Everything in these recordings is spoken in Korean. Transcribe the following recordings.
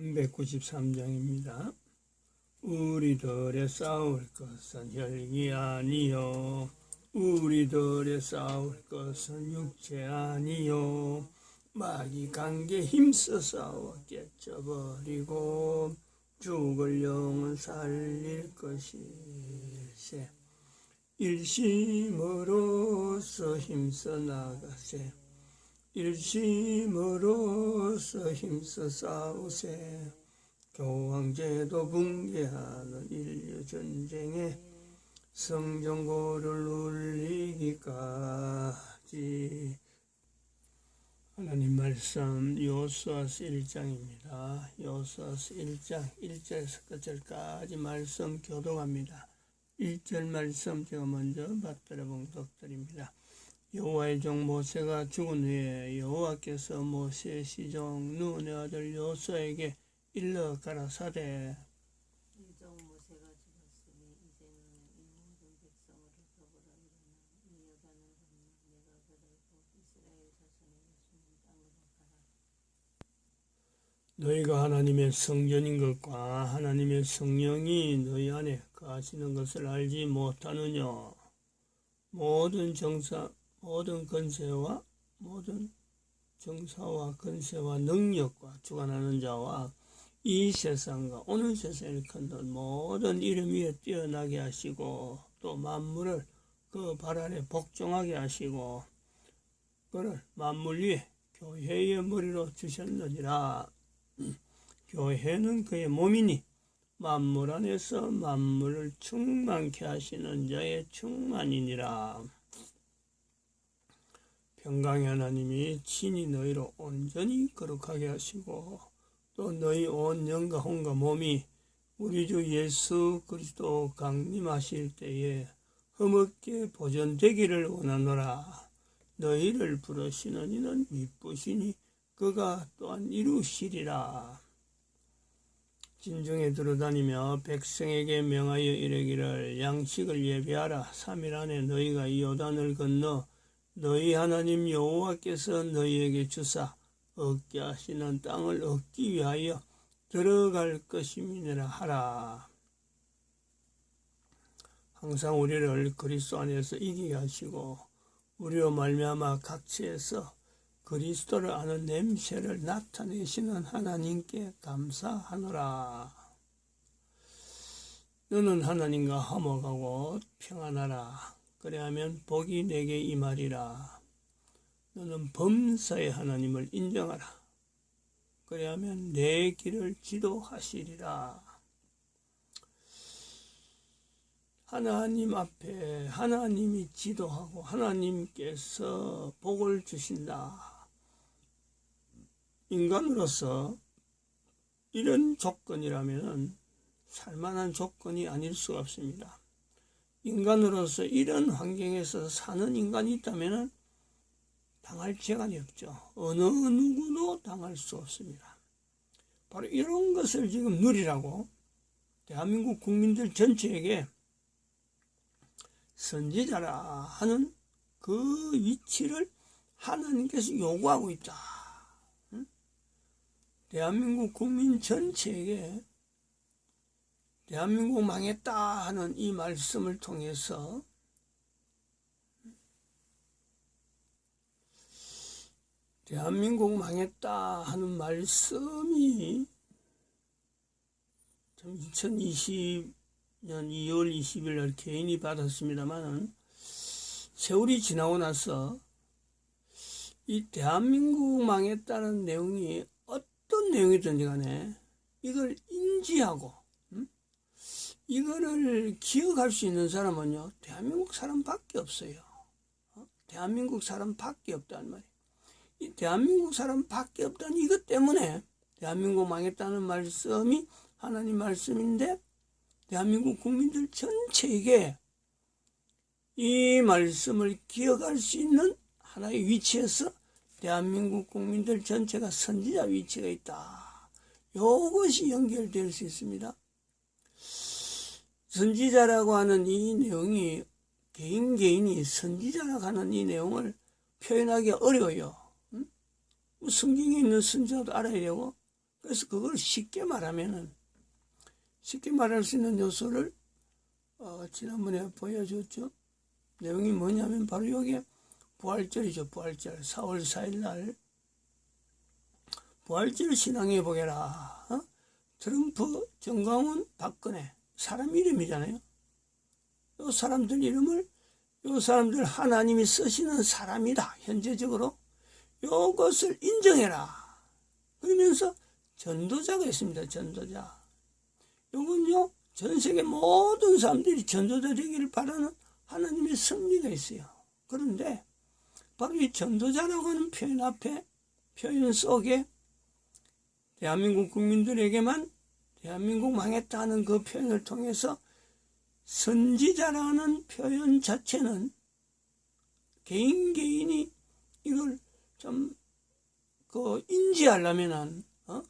393장입니다. 우리들의 싸울 것은 혈기 아니요. 우리들의 싸울 것은 육체 아니요. 마귀 관계 힘써 싸워 깨쳐버리고 죽을 영은 살릴 것일세. 일심으로서 힘써 나가세. 일심으로서 힘써 싸우세 교황제도 붕괴하는 인류 전쟁에 성정고를 울리기까지 하나님 말씀 요수아스 1장입니다. 요수아스 1장 1절에서 끝절까지 말씀 교독합니다. 1절 말씀 제가 먼저 받들어 봉독드립니다. 여호와의 종 모세가 죽은 후에 여호와께서 모세의 시종 눈의 아들 요수에게 일러 가라사대 일정 모세가 죽었으니 이제는 이 모든 백성으로 더불어 일어나 이 여단을 건너 내가 곧 이스라엘 자손에게 숨은 땅으로 가라. 너희가 하나님의 성전인 것과 하나님의 성령이 너희 안에 거하시는 것을 알지 못하느냐 모든 정사 모든 건세와 모든 정사와 건세와 능력과 주관하는 자와 이 세상과 오는 세상을 일컫는 모든 이름 위에 뛰어나게 하시고 또 만물을 그 발 아래 복종하게 하시고 그를 만물 위에 교회의 머리로 주셨느니라. 교회는 그의 몸이니 만물 안에서 만물을 충만케 하시는 자의 충만이니라 평강의 하나님이 친히 너희로 온전히 거룩하게 하시고 또 너희 온 영과 혼과 몸이 우리 주 예수 그리스도 강림하실 때에 흠없게 보존되기를 원하노라. 너희를 부르시는 이는 미쁘시니 그가 또한 이루시리라. 진중에 들어다니며 백성에게 명하여 이르기를 양식을 예비하라. 3일 안에 너희가 이 요단을 건너 너희 하나님 여호와께서 너희에게 주사 얻게 하시는 땅을 얻기 위하여 들어갈 것임이니라 하라. 항상 우리를 그리스도 안에서 이기게 하시고 우리로 말미암아 각지에서 그리스도를 아는 냄새를 나타내시는 하나님께 감사하노라. 너는 하나님과 화목하고 평안하라. 그래하면 복이 내게 임하리라. 너는 범사의 하나님을 인정하라. 그래하면 내 길을 지도하시리라. 하나님 앞에 하나님이 지도하고 하나님께서 복을 주신다. 인간으로서 이런 조건이라면 살만한 조건이 아닐 수가 없습니다. 인간으로서 이런 환경에서 사는 인간이 있다면 당할 재간이 없죠. 어느 누구도 당할 수 없습니다. 바로 이런 것을 지금 누리라고 대한민국 국민들 전체에게 선지자라 하는 그 위치를 하나님께서 요구하고 있다. 대한민국 국민 전체에게 대한민국 망했다 하는 이 말씀을 통해서 대한민국 망했다 하는 말씀이 2020년 2월 20일 날 개인이 받았습니다만은 세월이 지나고 나서 이 대한민국 망했다는 내용이 어떤 내용이든지 간에 이걸 인지하고 이거를 기억할 수 있는 사람은요, 대한민국 사람밖에 없어요. 어? 대한민국 사람밖에 없다는 말이에요. 이 대한민국 사람밖에 없다는 이것 때문에 대한민국 망했다는 말씀이 하나님 말씀인데 대한민국 국민들 전체에게 이 말씀을 기억할 수 있는 하나의 위치에서 대한민국 국민들 전체가 선지자 위치가 있다. 이것이 연결될 수 있습니다. 선지자라고 하는 이 내용이 개인 개인이 선지자라고 하는 이 내용을 표현하기 어려워요. 응? 뭐 성경에 있는 선지자도 알아야 되고 그래서 그걸 쉽게 말하면은 쉽게 말할 수 있는 요소를 어, 지난번에 보여줬죠. 내용이 뭐냐면 바로 여기에 부활절이죠. 부활절. 4월 4일 날 부활절 신앙해 보게라. 어? 트럼프, 정광훈, 박근혜 사람 이름이잖아요. 요 사람들 이름을 요 사람들 하나님이 쓰시는 사람이다. 현재적으로 요것을 인정해라. 그러면서 전도자가 있습니다. 전도자. 요건요, 전 세계 모든 사람들이 전도자 되기를 바라는 하나님의 섭리가 있어요. 그런데 바로 이 전도자라고 하는 표현 앞에, 표현 속에 대한민국 국민들에게만 대한민국 망했다는 그 표현을 통해서 선지자라는 표현 자체는 개인 개인이 이걸 좀 그 인지하려면은 어?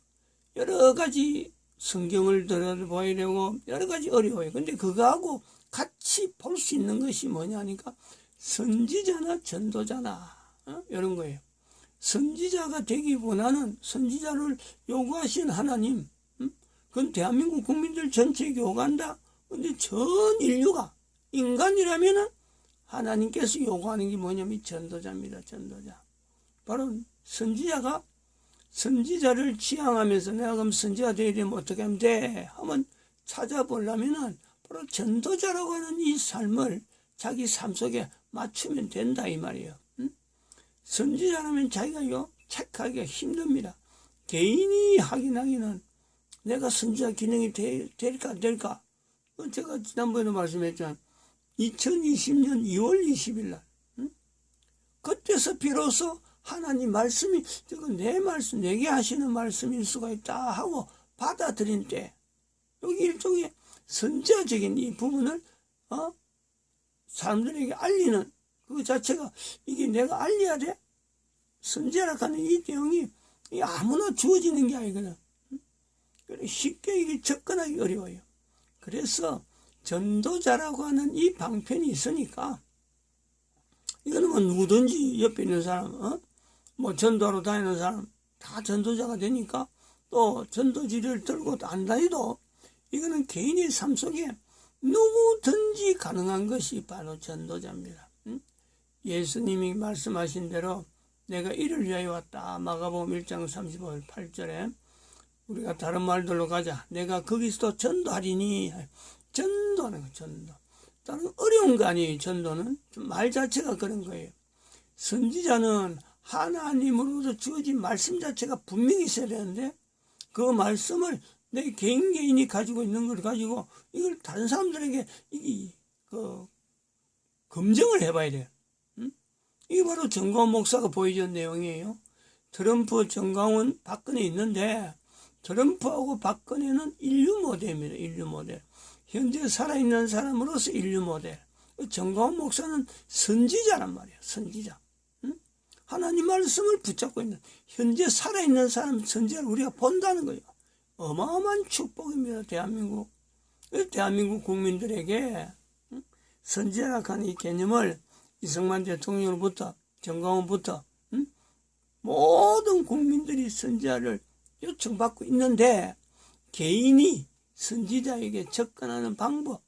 여러 가지 성경을 들어봐야 되고 여러 가지 어려워요. 근데 그거하고 같이 볼 수 있는 것이 뭐냐니까 선지자나 전도자나 어? 이런 거예요. 선지자가 되기보다는 선지자를 요구하신 하나님, 음? 그건 대한민국 국민들 전체에게 요구한다. 근데 전 인류가 인간이라면은 하나님께서 요구하는 게 뭐냐면 전도자입니다. 전도자. 바로 선지자가 선지자를 지향하면서 내가 그럼 선지자 되야 되면 어떻게 하면 돼? 하면 찾아보려면은 바로 전도자라고 하는 이 삶을 자기 삶 속에 맞추면 된다 이 말이에요. 응? 선지자라면 자기가요 체크하기가 힘듭니다. 개인이 하긴 하기는 내가 선지자 기능이 되, 될까 안 될까? 어, 제가 지난번에도 말씀했지만 2020년 2월 20일 날 응? 그때서 비로소 하나님 말씀이 저거 내 말씀 내게 하시는 말씀일 수가 있다 하고 받아들인 때 여기 일종의 선지자적인 이 부분을 어? 사람들에게 알리는 그 자체가 이게 내가 알려야 돼 선지자라 하는 이 내용이 이 아무나 주어지는 게 아니거든 쉽게 이게 접근하기 어려워요 그래서 전도자라고 하는 이 방편이 있으니까 이거는 뭐 누구든지 옆에 있는 사람 어? 뭐 전도하러 다니는 사람 다 전도자가 되니까 또 전도지를 들고 안 다니도 이거는 개인의 삶 속에 누구든지 가능한 것이 바로 전도자입니다. 응? 예수님이 말씀하신 대로 내가 이를 위하여 왔다. 마가복음 1장 35절 8절에 우리가 다른 말들로 가자. 내가 거기서도 전도하리니 전도하는 거 전도. 다른 어려운 거 아니에요. 전도는 말 자체가 그런 거예요. 선지자는 하나님으로부터 주어진 말씀 자체가 분명히 있어야 되는데 그 말씀을 내 개인 개인이 가지고 있는 걸 가지고 이걸 다른 사람들에게 이, 그 검증을 해봐야 돼요. 응? 이게 바로 정광훈 목사가 보여준 내용이에요. 트럼프, 정광훈, 박근혜 있는데 트럼프하고 박근혜는 인류 모델입니다. 인류 모델. 현재 살아있는 사람으로서 인류 모델. 정광훈 목사는 선지자란 말이에요. 선지자. 하나님 말씀을 붙잡고 있는 현재 살아있는 사람 선지자를 우리가 본다는 거예요. 어마어마한 축복입니다. 대한민국. 대한민국 국민들에게 선지자라 하는 이 개념을 이승만 대통령으로부터 정강훈부터 모든 국민들이 선지자를 요청받고 있는데 개인이 선지자에게 접근하는 방법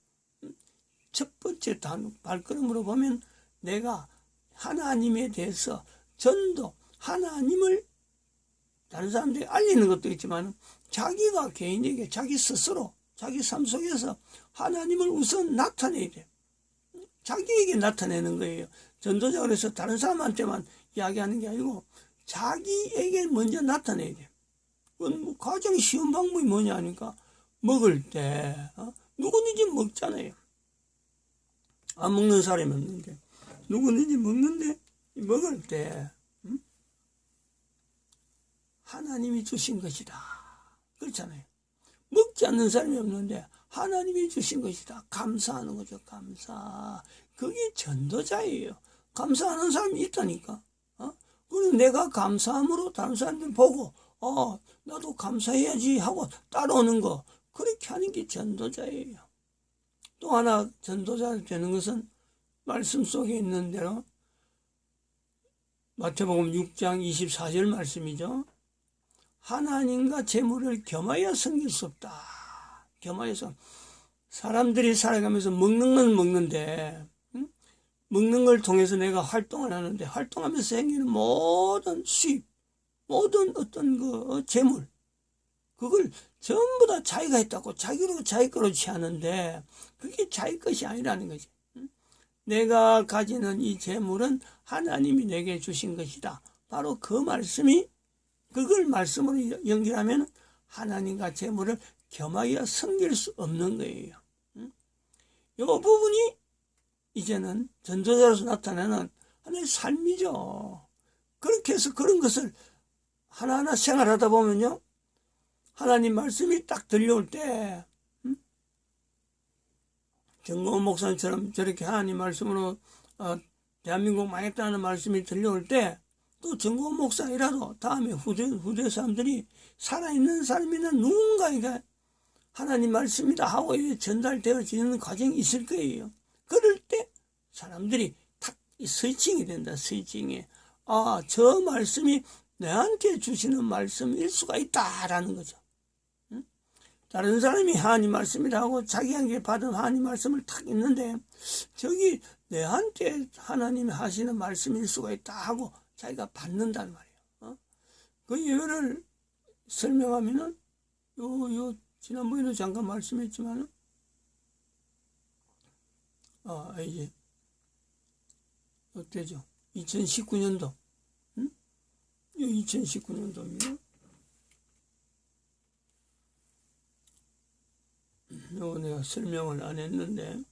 첫 번째 단 발걸음으로 보면 내가 하나님에 대해서 전도 하나님을 다른 사람들이 알리는 것도 있지만 자기가 개인에게 자기 스스로 자기 삶 속에서 하나님을 우선 나타내야 돼. 자기에게 나타내는 거예요. 전도자 그래서 다른 사람한테만 이야기하는 게 아니고 자기에게 먼저 나타내야 돼. 뭐 가장 쉬운 방법이 뭐냐 하니까 먹을 때 어? 누구든지 먹잖아요. 안 먹는 사람이 없는데 누구든지 먹는데 먹을 때 음? 하나님이 주신 것이다. 그렇잖아요. 먹지 않는 사람이 없는데 하나님이 주신 것이다. 감사하는 거죠. 감사. 그게 전도자예요. 감사하는 사람이 있다니까. 어? 그리고 내가 감사함으로 다른 사람들 보고 어 나도 감사해야지 하고 따라오는 거 그렇게 하는 게 전도자예요. 또 하나 전도자 되는 것은 말씀 속에 있는 대로 마태복음 6장 24절 말씀이죠. 하나님과 재물을 겸하여 섬길 수 없다. 겸하여서 사람들이 살아가면서 먹는 건 먹는데 응? 먹는 걸 통해서 내가 활동을 하는데 활동하면서 생기는 모든 수입, 모든 어떤 그 재물 그걸 전부 다 자기가 했다고 자기로 자기 거로 취하는데 그게 자기 것이 아니라는 거지. 응? 내가 가지는 이 재물은 하나님이 내게 주신 것이다. 바로 그 말씀이 그걸 말씀으로 연결하면 하나님과 재물을 겸하여 섬길 수 없는 거예요. 응? 이 부분이 이제는 전도자로서 나타나는 하나의 삶이죠. 그렇게 해서 그런 것을 하나하나 생활하다 보면요. 하나님 말씀이 딱 들려올 때, 응? 정고원 목사님처럼 저렇게 하나님 말씀으로 어, 대한민국 망했다는 말씀이 들려올 때, 또 정고원 목사이라도 다음에 후대, 후대 사람들이 살아있는 사람이나 누군가에게 하나님 말씀이다 하고 전달되어지는 과정이 있을 거예요. 그럴 때 사람들이 탁 스위칭이 된다, 스위칭이. 아, 저 말씀이 내한테 주시는 말씀일 수가 있다라는 거죠. 응? 다른 사람이 하나님 말씀이라고 자기에게 받은 하나님 말씀을 탁 있는데 저기 내한테 하나님이 하시는 말씀일 수가 있다 하고 자기가 받는단 말이에요. 어? 그 예를 설명하면은 요, 요, 지난번에도 잠깐 말씀했지만은, 아, 이제, 어때죠? 2019년도, 응? 이 2019년도입니다. 요 내가 설명을 안 했는데,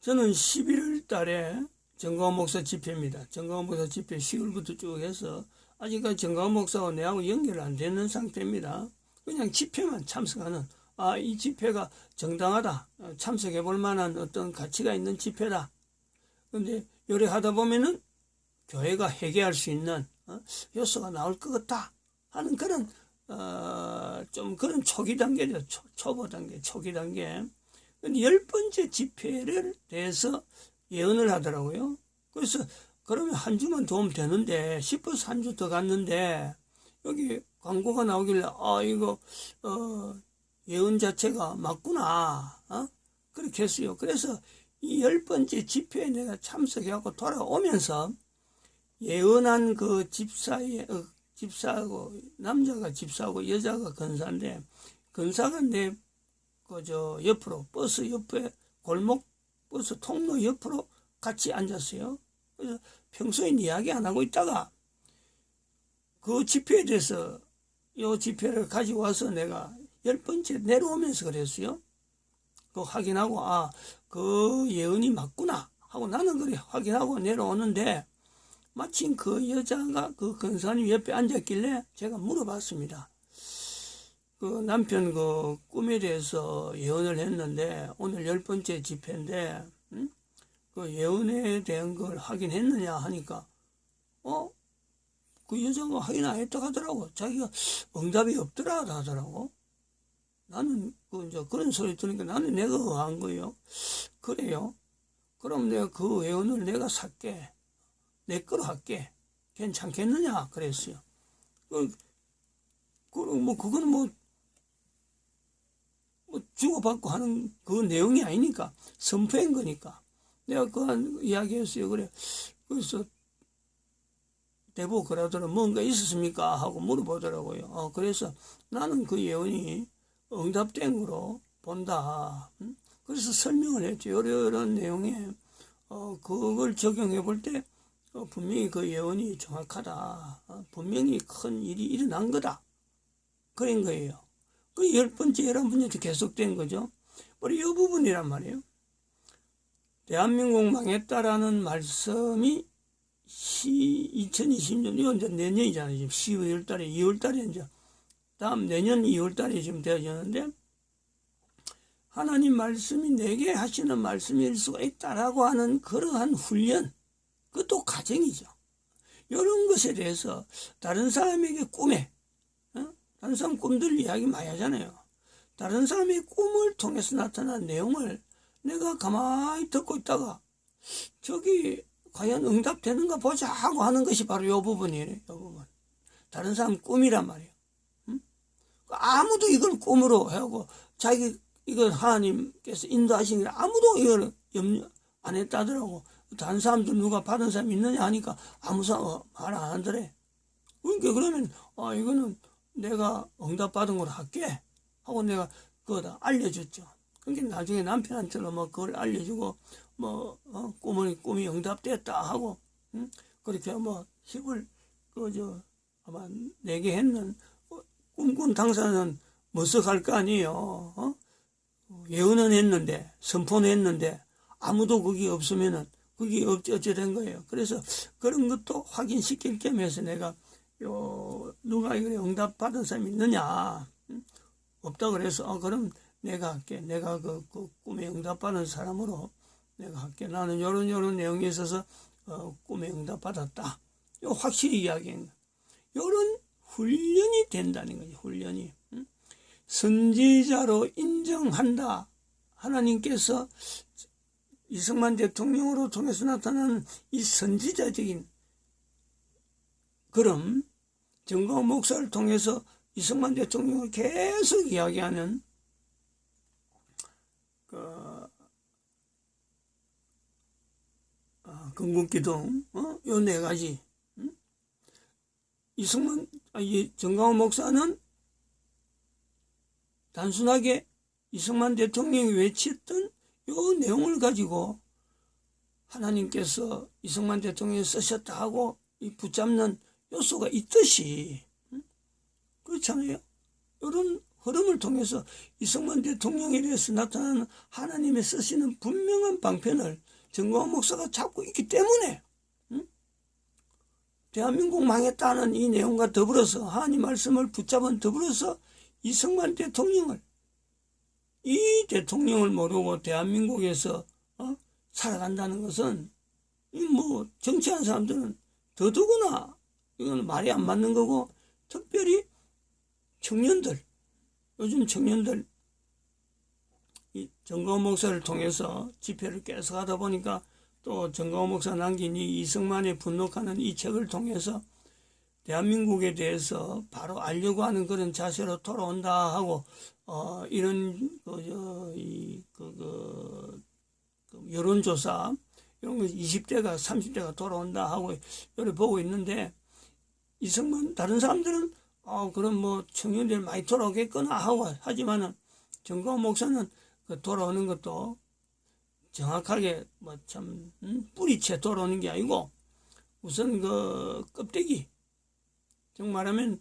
저는 11월 달에 정광 목사 집회입니다. 정광 목사 집회 10월부터 쭉 해서 아직까지 정광 목사와 내하고 연결 안 되는 상태입니다. 그냥 집회만 참석하는 아 이 집회가 정당하다 어, 참석해 볼 만한 어떤 가치가 있는 집회다. 근데 요래 하다 보면은 교회가 회개할 수 있는 어, 요소가 나올 것 같다 하는 그런 어, 좀 그런 초기 단계죠. 초, 초보 단계, 초기 단계. 근데 열 번째 집회를 대해서 예언을 하더라고요. 그래서 그러면 한 주만 도움 되는데 싶어서 한 주 더 갔는데 여기 광고가 나오길래 아 이거 어 예언 자체가 맞구나 어 그렇게 했어요. 그래서 이 열 번째 집회에 내가 참석해갖고 돌아오면서 예언한 그 집사의 어, 집사하고 남자가 집사하고 여자가 근사인데 근사가 내 그저 옆으로 버스 옆에 골목 버스 통로 옆으로 같이 앉았어요. 그래서 평소엔 이야기 안 하고 있다가 그 집회에 대해서 요 집회를 가지고 와서 내가 열 번째 내려오면서 그랬어요. 그 확인하고 아 그 예언이 맞구나 하고 나는 그래 확인하고 내려오는데 마침 그 여자가 그 근사님 옆에 앉았길래 제가 물어봤습니다. 그 남편 그 꿈에 대해서 예언을 했는데 오늘 열 번째 집회인데 응? 그 예언에 대한 걸 확인했느냐 하니까 어? 그 여자가 확인 안 했다 하더라고. 자기가 응답이 없더라 하더라고. 나는 그 이제 그런 소리 들으니까 나는 내가 의한 거예요. 그래요. 그럼 내가 그 예언을 내가 살게. 내 거로 할게. 괜찮겠느냐? 그랬어요. 그, 그, 뭐, 그거는 뭐, 뭐, 주고받고 하는 그 내용이 아니니까. 선포한 거니까. 내가 그한 이야기했어요. 그래. 그래서, 대보 그러더라. 뭔가 있었습니까? 하고 물어보더라고요. 어, 그래서 나는 그 예언이 응답된 거로 본다. 음? 그래서 설명을 했죠. 이런 내용에, 어, 그걸 적용해 볼 때, 어, 분명히 그 예언이 정확하다. 어, 분명히 큰 일이 일어난 거다. 그런 거예요. 그 열 번째, 열한 번째 계속된 거죠. 바로 이 부분이란 말이에요. 대한민국 망했다라는 말씀이 시, 2020년, 이건 이제 내년이잖아요. 지금 12월 달에, 2월 달에 이제, 다음 내년 2월 달에 지금 되어졌는데, 하나님 말씀이 내게 하시는 말씀일 수가 있다라고 하는 그러한 훈련, 그것도 과정이죠. 이런 것에 대해서 다른 사람에게 꿈에, 어? 다른 사람 꿈들 이야기 많이 하잖아요. 다른 사람의 꿈을 통해서 나타난 내용을 내가 가만히 듣고 있다가 저기 과연 응답되는가 보자 하고 하는 것이 바로 이 부분이에요. 이 부분. 다른 사람 꿈이란 말이에요. 응? 아무도 이걸 꿈으로 하고 자기 이걸 하나님께서 인도하신 게 아무도 이걸 염려 안 했다더라고. 다른 사람들 누가 받은 사람 있느냐 하니까 아무 사람 말 안 하더래. 그러니까 그러면 아 이거는 내가 응답 받은 걸 할게 하고 내가 그거다 알려줬죠. 그러니까 나중에 남편한테는 뭐 그걸 알려주고 뭐 어, 꿈이 꿈이 응답됐다 하고 응? 그렇게 뭐 힘을 그저 아마 내게 했는 어, 꿈꾼 당사는 머쓱할 거 아니에요. 어? 예언은 했는데 선포는 했는데 아무도 거기 없으면은 그게 어찌 된 거예요. 그래서 그런 것도 확인시킬 겸 해서 내가 요 누가 이거 응답 받은 사람이 있느냐 응? 없다 그래서 어, 그럼 내가 할게. 내가 그, 그 꿈에 응답 받은 사람으로 내가 할게. 나는 요런 요런 내용에 있어서 어, 꿈에 응답 받았다. 요 확실히 이야기한 거. 요런 훈련이 된다는 거지. 훈련이. 응? 선지자로 인정한다. 하나님께서 이승만 대통령으로 통해서 나타나는 이 선지자적인 그럼 정광 목사를 통해서 이승만 대통령을 계속 이야기하는 그 어, 건국기동 어? 요네 가지 응? 이승만 아, 이 정광훈 목사는 단순하게 이승만 대통령이 외쳤던 요 내용을 가지고 하나님께서 이승만 대통령이 쓰셨다 하고 이 붙잡는 요소가 있듯이 응? 그렇잖아요. 이런 흐름을 통해서 이승만 대통령에 대해서 나타나는 하나님의 쓰시는 분명한 방편을 정광훈 목사가 잡고 있기 때문에 응? 대한민국 망했다는 이 내용과 더불어서 하나님 말씀을 붙잡은 더불어서 이승만 대통령을 이 대통령을 모르고 대한민국에서 어? 살아간다는 것은 이뭐 정치하는 사람들은 더더구나 이건 말이 안 맞는 거고 특별히 청년들 요즘 청년들 이 정가호 목사를 통해서 집회를 계속 하다 보니까 또 정가호 목사 남긴 이 이승만의 분노하는 이 책을 통해서 대한민국에 대해서 바로 알려고 하는 그런 자세로 돌아온다 하고 어 이런 그저이그 그, 그 여론조사 이런 거 20대가 30대가 돌아온다 하고 이렇게 보고 있는데 이승만 다른 사람들은 어 그럼 뭐 청년들 많이 돌아오겠거나 하고 하지만은 정광 목사는 그 돌아오는 것도 정확하게 뭐참 음? 뿌리채 돌아오는 게 아니고 우선 그 껍데기 정 말하면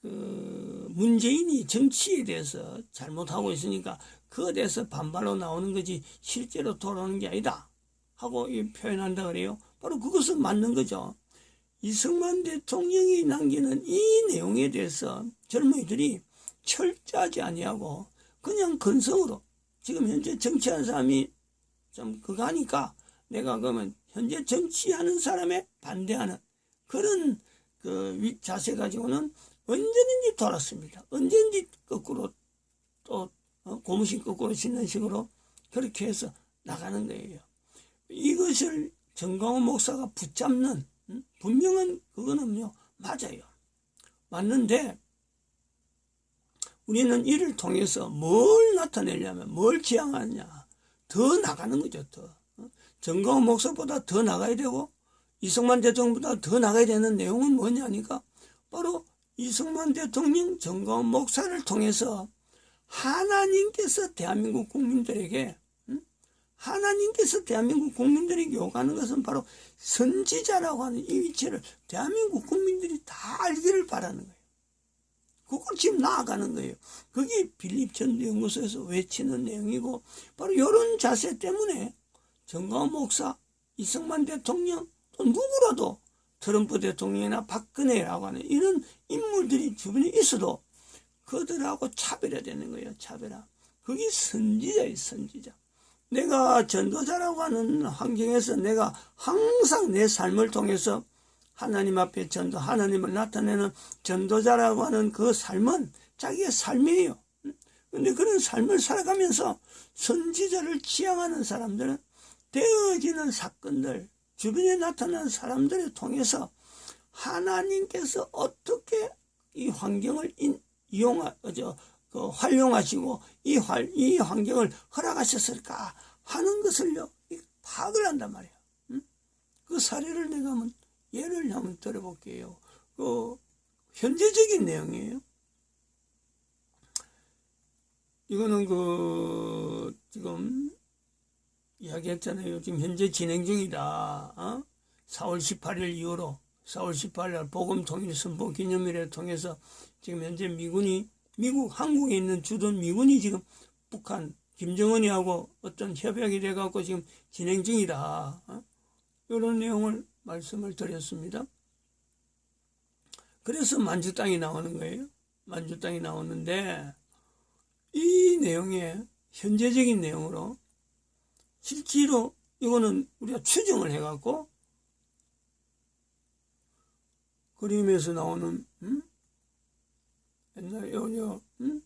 그 문재인이 정치에 대해서 잘못하고 있으니까 그에 대해서 반발로 나오는 거지 실제로 돌아오는 게 아니다 하고 이 표현한다 그래요. 바로 그것은 맞는 거죠. 이승만 대통령이 남기는 이 내용에 대해서 젊은이들이 철저하지 아니하고 그냥 근성으로 지금 현재 정치하는 사람이 좀 그거 하니까 내가 그러면 현재 정치하는 사람에 반대하는 그런 그 위- 자세 가지고는 언제든지 돌았습니다. 언제든지 거꾸로 또 어, 고무신 거꾸로 신는 식으로 그렇게 해서 나가는 거예요. 이것을 정광훈 목사가 붙잡는 음? 분명한 그거는요 맞아요. 맞는데 우리는 이를 통해서 뭘 나타내려면 뭘 지향하느냐 더 나가는 거죠 더 어? 정광훈 목사보다 더 나가야 되고 이승만 대통령보다 더 나가야 되는 내용은 뭐냐니까 바로 이승만 대통령 정광훈 목사를 통해서 하나님께서 대한민국 국민들에게 음? 하나님께서 대한민국 국민들에게 요구하는 것은 바로 선지자라고 하는 이 위치를 대한민국 국민들이 다 알기를 바라는 거예요. 그걸 지금 나아가는 거예요. 그게 빌립 전도연구소에서 외치는 내용이고 바로 이런 자세 때문에 정광훈 목사, 이승만 대통령 또 누구라도 트럼프 대통령이나 박근혜라고 하는 이런 인물들이 주변에 있어도 그들하고 차별화되는 거예요. 차별화. 그게 선지자예요. 선지자. 내가 전도자라고 하는 환경에서 내가 항상 내 삶을 통해서 하나님 앞에 전도, 하나님을 나타내는 전도자라고 하는 그 삶은 자기의 삶이에요. 근데 그런 삶을 살아가면서 선지자를 지향하는 사람들은 되어지는 사건들, 주변에 나타나는 사람들을 통해서 하나님께서 어떻게 이 환경을 인, 이용하, 어, 저, 그 활용하시고 이, 활, 이 환경을 허락하셨을까 하는 것을요, 이 파악을 한단 말이에요. 음? 그 사례를 내가 한번 예를 한번 들어볼게요. 그 현재적인 내용이에요. 이거는 그 지금 이야기했잖아요. 지금 현재 진행 중이다. 어? 4월 18일 이후로 4월 18일 복음 통일 선포 기념일을 통해서 지금 현재 미군이 미국 한국에 있는 주둔 미군이 지금 북한 김정은이하고 어떤 협약이 돼갖고 지금 진행 중이다. 어? 이런 내용을 말씀을 드렸습니다. 그래서 만주 땅이 나오는 거예요. 만주 땅이 나오는데 이 내용에 현재적인 내용으로 실제로 이거는 우리가 추정을 해갖고 그림에서 나오는 음? 옛날에 요, 음?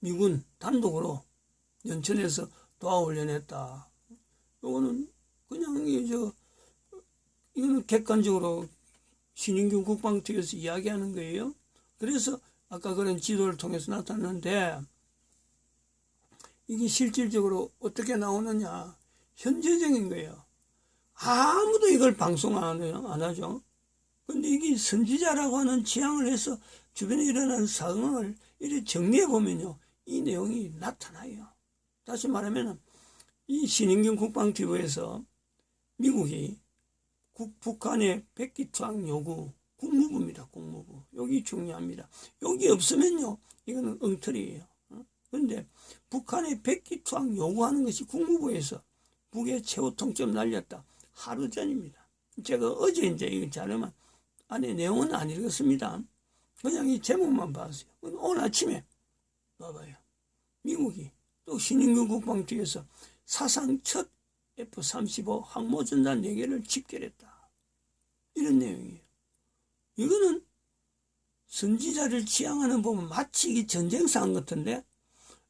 미군 단독으로 연천에서 도하훈련했다. 이거는 그냥 이저 이거는 객관적으로 신인균 국방팀에서 이야기하는 거예요. 그래서 아까 그런 지도를 통해서 나타났는데 이게 실질적으로 어떻게 나오느냐 현재적인 거예요. 아무도 이걸 방송 안, 해요, 안 하죠. 근데 이게 선지자라고 하는 지향을 해서 주변에 일어나는 상황을 이렇게 정리해 보면요. 이 내용이 나타나요. 다시 말하면 이 신인경 국방티브에서 미국이 국, 북한의 백기투항 요구 국무부입니다. 국무부. 여기 중요합니다. 여기 없으면요. 이거는 엉터리예요. 어? 그런데 북한의 백기투항 요구하는 것이 국무부에서 북의 최후 통점 날렸다. 하루 전입니다. 제가 어제 이제 이거 자료만 안에 내용은 안 읽었습니다. 그냥 이 제목만 봤어요. 오늘 아침에 봐봐요. 미국이 또 신인군 국방 뒤에서 사상 첫 F-35 항모전단 4개를 집결했다. 이런 내용이에요. 이거는 선지자를 지향하는 보면 마치 전쟁상 같은데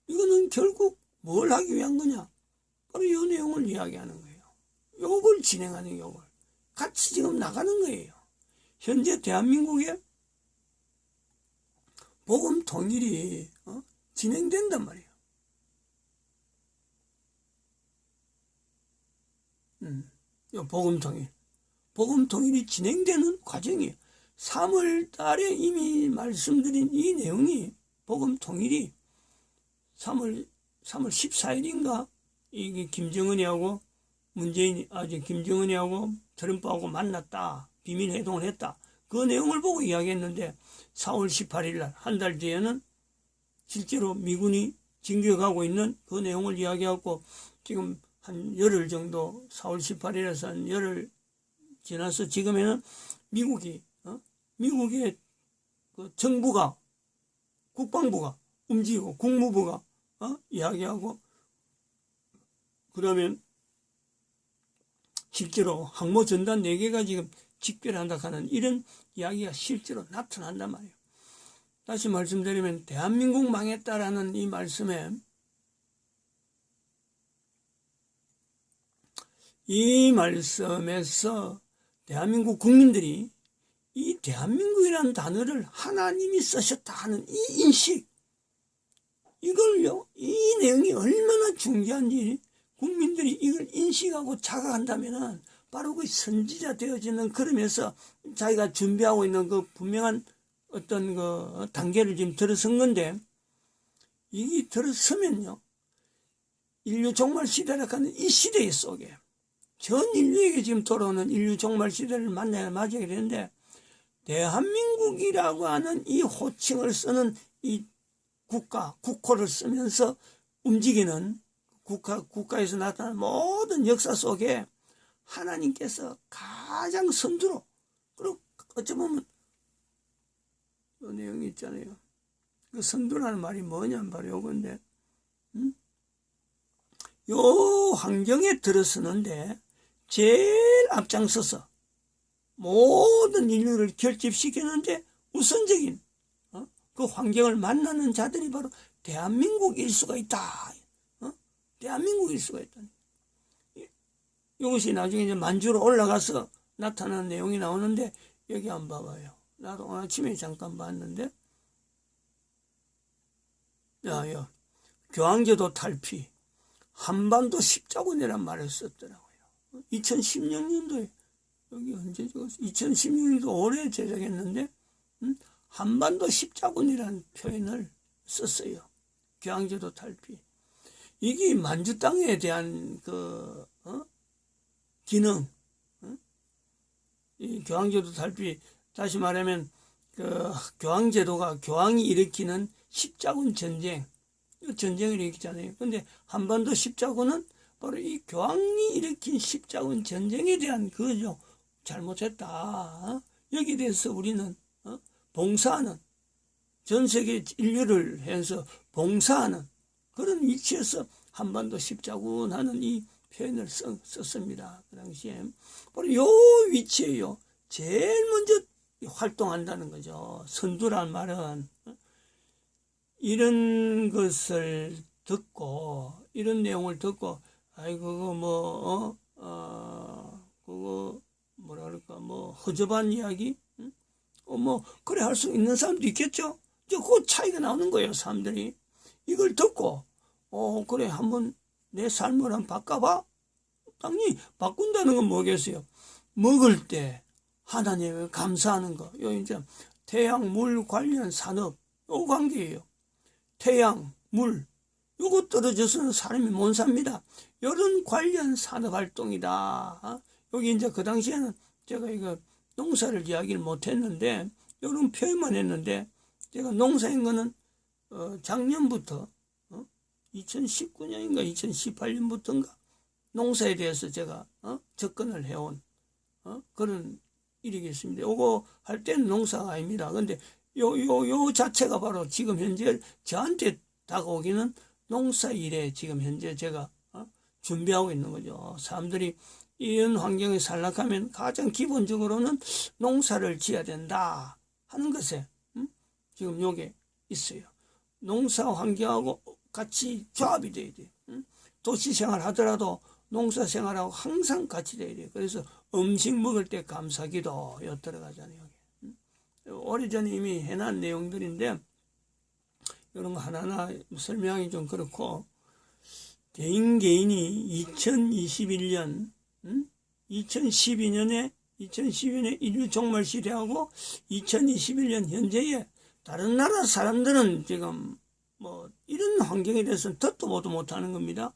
이거는 결국 뭘 하기 위한 거냐? 바로 이 내용을 이야기하는 거예요. 요걸 진행하는 요걸. 같이 지금 나가는 거예요. 현재 대한민국의 복음 통일이 어? 진행된단 말이에요. 음, 요 복음 통일. 복음 통일이 진행되는 과정이에요. 3월 달에 이미 말씀드린 이 내용이 복음 통일이 3월 3월 14일인가 이게 김정은이하고 문재인이 아직 김정은이하고 트럼프하고 만났다. 비밀 회동을 했다. 그 내용을 보고 이야기했는데 4월 18일 날 한 달 뒤에는 실제로 미군이 진격하고 있는 그 내용을 이야기하고 지금 한 열흘 정도 4월 18일에서 한 열흘 지나서 지금에는 미국이 어? 미국의 그 정부가 국방부가 움직이고 국무부가 어? 이야기하고 그러면 실제로 항모 전단 4개가 지금 집결한다 하는 이런 이야기가 실제로 나타난단 말이에요. 다시 말씀드리면 대한민국 망했다라는 이 말씀에 이 말씀에서 대한민국 국민들이 이 대한민국이라는 단어를 하나님이 쓰셨다 하는 이 인식 이걸요 이 내용이 얼마나 중요한지 국민들이 이걸 인식하고 자각한다면은 바로 그 선지자 되어지는 그러면서 자기가 준비하고 있는 그 분명한 어떤 그 단계를 지금 들어선 건데 이게 들어서면요 인류 종말 시대라 하는 이 시대 속에 전 인류에게 지금 돌아오는 인류 종말 시대를 만나야 맞아야 되는데 대한민국이라고 하는 이 호칭을 쓰는 이 국가 국호를 쓰면서 움직이는 국가, 국가에서 나타나는 모든 역사 속에 하나님께서 가장 선두로, 그리고 어쩌면 그 내용이 있잖아요. 그 선두라는 말이 뭐냐면 바로 요건데, 음? 요 환경에 들어서는데 제일 앞장서서 모든 인류를 결집시키는데 우선적인 어? 그 환경을 만나는 자들이 바로 대한민국일 수가 있다. 대한민국일 수가 있다니. 이것이 나중에 이제 만주로 올라가서 나타나는 내용이 나오는데 여기 한번 봐봐요. 나도 오늘 아침에 잠깐 봤는데, 야, 야, 교황제도 탈피, 한반도 십자군이란 말을 썼더라고요. 2016년도에, 여기 언제 적었어? 2016년도 올해 제작했는데, 음? 한반도 십자군이라는 표현을 썼어요. 교황제도 탈피. 이게 만주 땅에 대한 그, 어? 기능, 어? 이 교황제도 탈피, 다시 말하면, 그, 교황제도가 교황이 일으키는 십자군 전쟁, 이 전쟁을 일으키잖아요. 근데 한반도 십자군은 바로 이 교황이 일으킨 십자군 전쟁에 대한 그죠. 잘못했다. 어? 여기에 대해서 우리는, 어? 봉사하는, 전 세계 인류를 해서 봉사하는 그런 위치에서 한반도 십자군 하는 이 표현을 썼, 썼습니다. 그 당시에. 바로 요 위치에요. 제일 먼저 활동한다는 거죠. 선두란 말은. 어? 이런 것을 듣고, 이런 내용을 듣고, 아이, 그거 뭐, 어, 어, 그거, 뭐라 그럴까, 뭐, 허접한 이야기? 응? 어, 뭐, 그래 할 수 있는 사람도 있겠죠? 이제 그 차이가 나오는 거예요, 사람들이. 이걸 듣고, 어, 그래, 한번 내 삶을 한번 바꿔봐? 당연히 바꾼다는 건 뭐겠어요? 먹을 때 하나님을 감사하는 거. 요 이제 태양, 물 관련 산업, 요 관계예요. 태양, 물, 요거 떨어져서는 사람이 못 삽니다. 이런 관련 산업 활동이다. 어? 여기 이제 그 당시에는 제가 이거 농사를 이야기를 못 했는데, 이런 표현만 했는데, 제가 농사인 거는, 어, 작년부터, 어? 2019년인가 2018년부터인가, 농사에 대해서 제가, 어? 접근을 해온, 어? 그런 일이겠습니다. 요거 할 때는 농사가 아닙니다. 근데 요, 요, 요 자체가 바로 지금 현재 저한테 다가오기는 농사 일에 지금 현재 제가 어? 준비하고 있는 거죠. 사람들이 이런 환경에 살락하면 가장 기본적으로는 농사를 지어야 된다 하는 것에 음? 지금 요게 있어요. 농사 환경하고 같이 조합이 돼야 돼요. 음? 도시 생활 하더라도 농사 생활하고 항상 같이 돼야 돼요. 그래서 음식 먹을 때 감사기도 요 들어가잖아요. 음? 오래전에 이미 해놓은 내용들인데 이런 거 하나하나 설명하기 좀 그렇고 개인 개인이 2021년 음? 2012년에 2012년에 인류 종말 시대하고 2021년 현재에 다른 나라 사람들은 지금 뭐 이런 환경에 대해서는 듣도 보도 못하는 겁니다.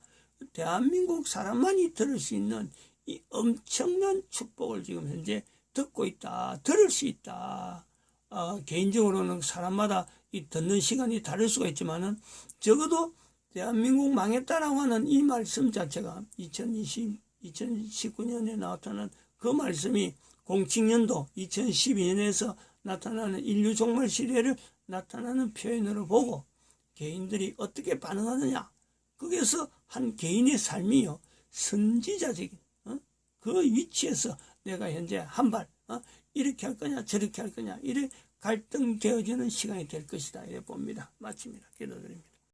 대한민국 사람만이 들을 수 있는 이 엄청난 축복을 지금 현재 듣고 있다. 들을 수 있다. 어, 개인적으로는 사람마다 이 듣는 시간이 다를 수가 있지만은 적어도 대한민국 망했다라고 하는 이 말씀 자체가 2020, 2019년에 나타난 그 말씀이 공칙년도 2012년에서 나타나는 인류 종말 시대를 나타나는 표현으로 보고 개인들이 어떻게 반응하느냐. 거기에서 한 개인의 삶이요. 선지자적인, 어? 그 위치에서 내가 현재 한 발, 어? 이렇게 할 거냐, 저렇게 할 거냐, 이래 갈등되어지는 시간이 될 것이다. 이래 봅니다. 마칩니다. 기도드립니다.